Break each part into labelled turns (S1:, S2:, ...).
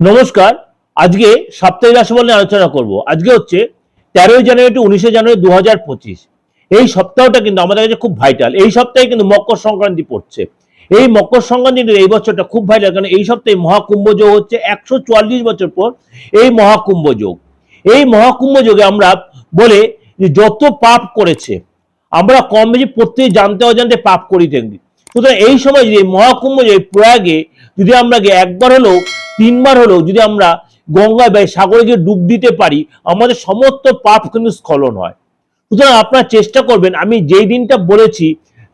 S1: নমস্কার, আজকে সাপ্তাহিক রাশিফল নিয়ে আলোচনা করব। আজকে হচ্ছে তেরোই জানুয়ারি টু উনিশে জানুয়ারি দু হাজার পঁচিশ। এই সপ্তাহটা কিন্তু আমাদের কাছে খুব ভাইটাল এই সপ্তাহে কিন্তু মকর সংক্রান্তি পড়ছে। এই মকর সংক্রান্তি এই বছরটা খুব ভাইটাল কারণ এই সপ্তাহে মহাকুম্ভ যোগ হচ্ছে একশো চুয়াল্লিশ বছর পর এই মহাকুম্ভ যোগ। এই মহাকুম্ভ যোগে আমরা বলে যত পাপ করেছে, আমরা কম বেশি প্রত্যেকে জানতে অজান্তে পাপ করি সুতরাং এই সময় যদি মহাকুম্ভ যে প্রয়াগে যদি আমরা একবার হলেও, তিনবার হলেও যদি আমরা গঙ্গায় বা সাগরে গিয়ে ডুব দিতে পারি, আমাদের সমস্ত পাপ কিন্তু স্খলন হয়। সুতরাং আপনারা চেষ্টা করবেন, আমি যেই দিনটা বলেছি,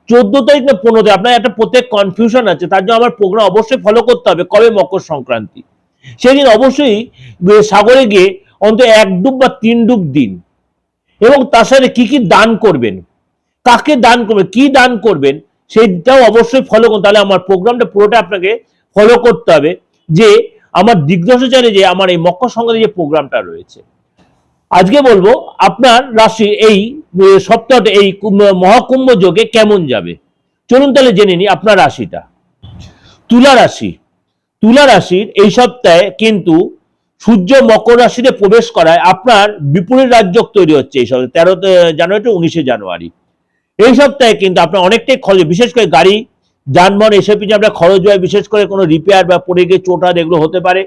S1: চোদ্দ তারিখ না পনেরো তারিখ আপনার একটা প্রত্যেক কনফিউশন আছে, তার জন্য আমার প্রোগ্রাম অবশ্যই ফলো করতে হবে, কবে মকর সংক্রান্তি? সেদিন অবশ্যই সাগরে গিয়ে অন্তত এক ডুব বা তিন ডুব দিন। এবং তার সাথে কি কি দান করবেন? কাকে দান করবেন? কি দান করবেন? সেইটাও অবশ্যই ফলো করুন। তাহলে আমার প্রোগ্রামটা পুরোটা আপনাকে ফলো করতে হবে যে, আমার দিগ্দশাচারে যে, আমার এই মকর সংক্রান্তি যে প্রোগ্রামটা রয়েছে। আজকে বলব, আপনার রাশি এই সপ্তাহটা এই কুম্ভ- মহাকুম্ভ যোগে কেমন যাবে? চলুন তাহলে জেনে নিই আপনার রাশিটা। তুলা রাশি। তুলা রাশির এই সপ্তাহে কিন্তু সূর্য মকর রাশিতে প্রবেশ করায় আপনার বিপরীত রাজ্য তৈরি হচ্ছে এই সপ্তাহে। তেরো জানুয়ারি টু উনিশে জানুয়ারি। এই সপ্তাহে কিন্তু আপনার অনেকটাই খরচ বিশেষ করে গাড়ি, যানবাহন, এসব পিছনে আপনার খরচ হয়, বিশেষ করে কোনো রিপেয়ার বা পড়ে গিয়ে চোটার এগুলো হতে পারে।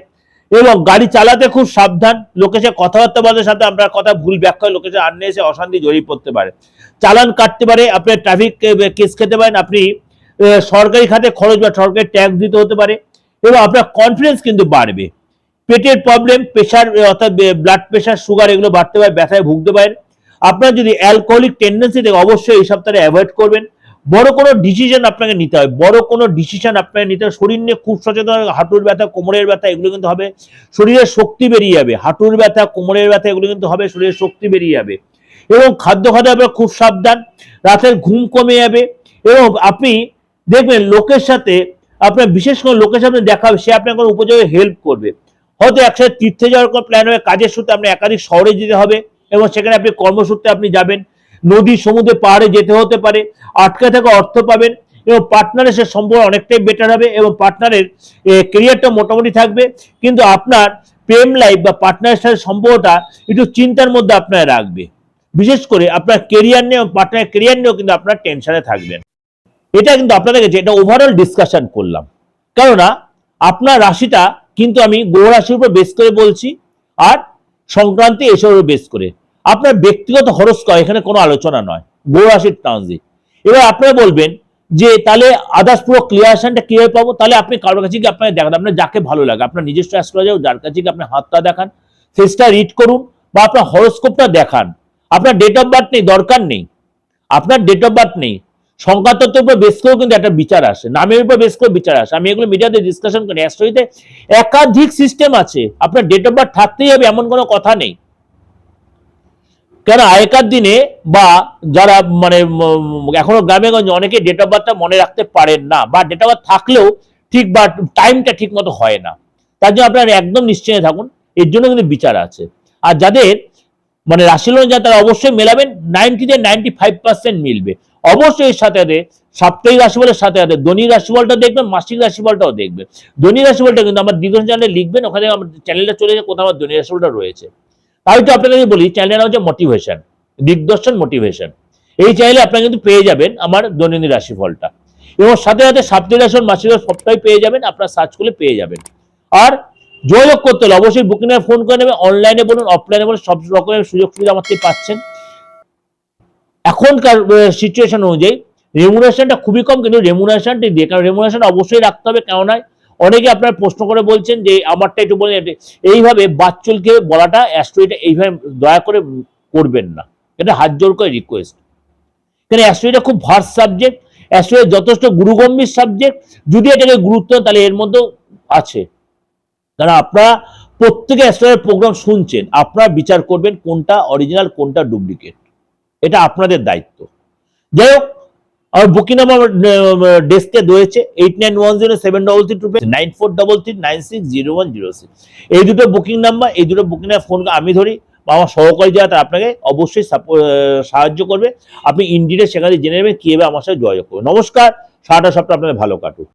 S1: এবং গাড়ি চালাতে খুব সাবধান। লোকের সাথে কথাবার্তা বলার সাথে আপনার কথা ভুল ব্যাখ্যা লোকের সাথে আন্নে এসে অশান্তি জড়িয়ে পড়তে পারে। চালান কাটতে পারে, আপনি ট্রাফিক কেস খেতে পারেন, আপনি সরকারি খাতে খরচ বা সরকারি ট্যাক্স দিতে হতে পারে। এবং আপনার কনফিডেন্স কিন্তু বাড়বে। পেটের প্রবলেম প্রেশার অর্থাৎ ব্লাড প্রেশার সুগার এগুলো বাড়তে পারে, ব্যথায় ভুগতে পারেন। আপনার যদি অ্যালকোহলিক টেন্ডেন্সি থেকে অবশ্যই এই সপ্তাহে অ্যাভয়েড করবেন। বড় কোনো ডিসিশন আপনাকে নিতে হয়। বড় কোনো ডিসিশন আপনাকে নিতে হয়। শরীর নিয়ে খুব সচেতন হবে। হাঁটুর ব্যথা, কোমরের ব্যথা, এগুলো কিন্তু হবে। শরীরের শক্তি বেরিয়ে যাবে। হাঁটুর ব্যথা, কোমরের ব্যথা, এগুলো কিন্তু হবে। শরীরের শক্তি বেরিয়ে যাবে। এবং খাদ্য খাদ্য আপনার খুব সাবধান। রাতের ঘুম কমে যাবে। এবং আপনি দেখবেন লোকের সাথে আপনার, বিশেষ কোনো লোকের সাথে দেখা হবে, সে আপনার কোনো উপযোগে হেল্প করবে। হয়তো একসাথে তীর্থে যাওয়ার কোনো প্ল্যান হবে কাজের সূত্রে আপনি একাধিক শহরে যেতে হবে। এবং সেখানে আপনি কর্মসূত্রে আপনি যাবেন। নদী সমুদ্রে পাহাড়ে যেতে হতে পারে, আটকে থাকা অর্থ পাবেন এবং পার্টনারের সে সম্পর্ক অনেকটাই বেটার হবে এবং পার্টনারের কেরিয়ারটা মোটামুটি থাকবে। কিন্তু আপনার প্রেম লাইফ বা পার্টনারের সাথে সম্পর্কটা একটু চিন্তার মধ্যে আপনার রাখবে। বিশেষ করে আপনার কেরিয়ার নিয়ে পার্টনারের কেরিয়ার নিয়েও কিন্তু আপনার টেনশনে থাকবেন এটা কিন্তু আপনাদের কাছে এটা ওভারঅল ডিসকাশন করলাম। কেননা, আপনার রাশিটা কিন্তু আমি গ্রহ রাশির উপর বেস করে বলছি। আর সংক্রান্তি এসবের বেস করে। আপনার ব্যক্তিগত হরস্কোপ এখানে কোনো আলোচনা নয়। গ্রহ রাশির ট্রানজিট এবার আপনারা বলবেন যে, তাহলে আদার্স পুরো ক্লিয়ারেশনটা কীভাবে পাবো? তাহলে আপনি কারোর কাছে গিয়ে আপনাকে দেখান, আপনার যাকে ভালো লাগে। আপনার নিজস্ব অ্যাস্ট্রোলজার যার কাছে গিয়ে আপনি হাতটা দেখান ফেসটা রিড করুন বা আপনার হরস্কোপটা দেখান। আপনার ডেট অফ বার্থ নেই, দরকার নেই। আপনার ডেট অফ বার্থ নেই। সংখ্যা তত্ত্বের উপর বেস করেও কিন্তু একটা বিচার আসে, নামের উপর বেস করে বিচার আসে। আমি এগুলো মিডিয়াতে ডিসকাশন করি। অ্যাস্ট্রোলজিতে একাধিক সিস্টেম আছে। আপনার ডেট অফ বার্থ থাকতেই হবে, এমন কোনো কথা নেই। কেন? আগেকার দিনে বা যারা মানে এখনও গ্রামে গঞ্জে অনেকে ডেট অফ বার্থটা মনে রাখতে পারেন না বা ডেট অফ বার্থ থাকলেও ঠিক বা টাইমটা ঠিক মতো হয় না। তার জন্য আপনারা একদম নিশ্চয় থাকুন। এর জন্য কিন্তু বিচার আছে। আর যাদের মানে রাশি লোন যা তারা অবশ্যই মেলাবেন। নাইনটি থেকে নাইনটি ফাইভ পার্সেন্ট মিলবে। অবশ্যই সাথে সাথে সাপ্তাহিক রাশিফলের সাথে সাথে দৈনিক রাশিফলটা দেখবেন, মাসিক রাশিফলটাও দেখবেন। দৈনিক রাশিফলটা কিন্তু আমার দীর্ঘ চ্যানেলে লিখবেন, ওখানে আমার চ্যানেলটা চলে যায় কোথাও আমার দৈনিক রাশিফলটা রয়েছে। তাই তো আপনাকে বলি চ্যানেলটা হচ্ছে মোটিভেশন দিগদর্শন মোটিভেশন এই চ্যানেলে আপনারা কিন্তু পেয়ে যাবেন আমার দৈনন্দিন রাশিফলটা। এবং সাথে সাথে সাপ্তাহিক রাশি মাসিক সবটাই পেয়ে যাবেন, আপনারা সার্চ করলে পেয়ে যাবেন। আর যোগাযোগ করতে হলে অবশ্যই বুকিং এর ফোন করে নেবেন অনলাইনে বলুন অফলাইনে বলুন, সব রকমের সুযোগ সুবিধা আমার থেকে পাচ্ছেন। এখনকার সিচুয়েশন অনুযায়ী রেমুনেশনটা খুবই কম, কিন্তু রেমুনেশনটি দিয়ে, কারণ রেমুনেশন অবশ্যই রাখতে হবে কেননা অনেকে আপনার প্রশ্ন করে বলছেন যে, আমারটা একটু বলেন এইভাবে বাচ্চলকে বলাটা অ্যাস্ট্রোইটা এইভাবে দয়া করে করবেন না। এটা হাত জোর করে রিকোয়েস্ট কেন অ্যাস্ট্রোইটা খুব ভার্স সাবজেক্ট অ্যাস্ট্রোইড যথেষ্ট গুরুগম্ভীর সাবজেক্ট যদি এটাকে গুরুত্ব তাহলে এর মধ্যেও আছে। কারণ আপনারা প্রত্যেকে অ্যাস্ট্রোয়ের প্রোগ্রাম শুনছেন, আপনারা বিচার করবেন কোনটা অরিজিনাল কোনটা ডুপ্লিকেট এটা আপনাদের দায়িত্ব। যাই হোক, আমার বুকিং নাম্বার ডেস্কে রয়েছে eight nine one zero seven double three two nine four double three nine six zero one zero six এই দুটো বুকিং নাম্বার, এই দুটো বুকিং ফোন আমি ধরি আমার সহকারী যারা, তারা আপনাকে অবশ্যই সাহায্য করবে। আপনি ইন্ডিতে সেখানে জেনে নেবেন, কীভাবে আমার সাথে যোগাযোগ করবেন। নমস্কার, সারাটা সপ্তাহ আপনাদের ভালো কাটুক।